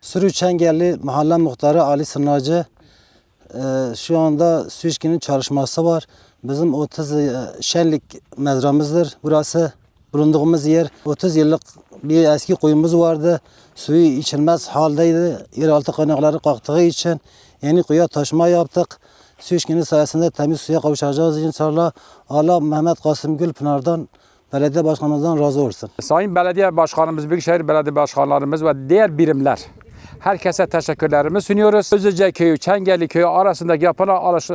Sürü Çengelli Mahalle Muhtarı Ali Sınacı e, şu anda Süçkin'in çalışması var. Bizim 30 e, şenlik mezramızdır burası. Bulunduğumuz yer 30 yıllık bir eski kuyumuz vardı. Suyu içilmez haldeydi. Yeraltı kaynakları kalktığı için yeni kuyuya taşıma yaptık. Süişki'nin sayesinde temiz suya kavuşacağız inşallah. Allah Mehmet Kasım Gülpınar'dan belediye başkanımızdan razı olsun. Sayın Belediye Başkanımız, Büyükşehir Belediye Başkanlarımız ve diğer birimler herkese teşekkürlerimi sunuyoruz. Özüce Köyü, Çengelli Köyü arasındaki yapılan e,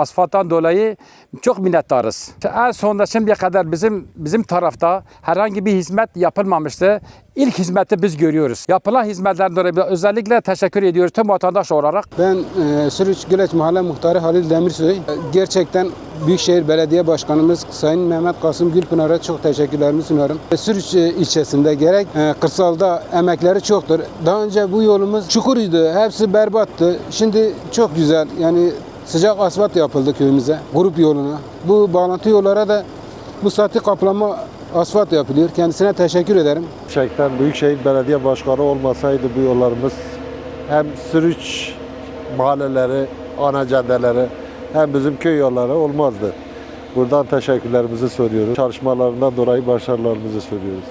asfalttan dolayı çok minnettarız. En sonunda şimdiye kadar bizim bizim tarafta herhangi bir hizmet yapılmamıştı. İlk hizmeti biz görüyoruz. Yapılan hizmetlerden dolayı özellikle teşekkür ediyoruz tüm vatandaş olarak. Ben e, Sürüç Güleç Mahalle Muhtarı Halil Demirsoy. E, Gerçekten Büyükşehir Belediye Başkanımız Sayın Mehmet Kasım Gülpınar'a çok teşekkürlerimi sunuyorum. E, Sürüç e, ilçesinde gerek e, kırsalda emekleri çoktur. Daha önce bu yolumuz çukuruydu. Hepsi berbattı. Şimdi çok güzel. Yani sıcak asfalt yapıldı köyümüze. Grup yoluna. Bu bağlantı yollara da bu sati kaplama asfalt yapılıyor. Kendisine teşekkür ederim. Gerçekten Büyükşehir Belediye Başkanı olmasaydı bu yollarımız hem sürüç mahalleleri, ana caddeleri hem bizim köy yolları olmazdı. Buradan teşekkürlerimizi söylüyoruz. Çalışmalarından dolayı başarılarımızı söylüyoruz.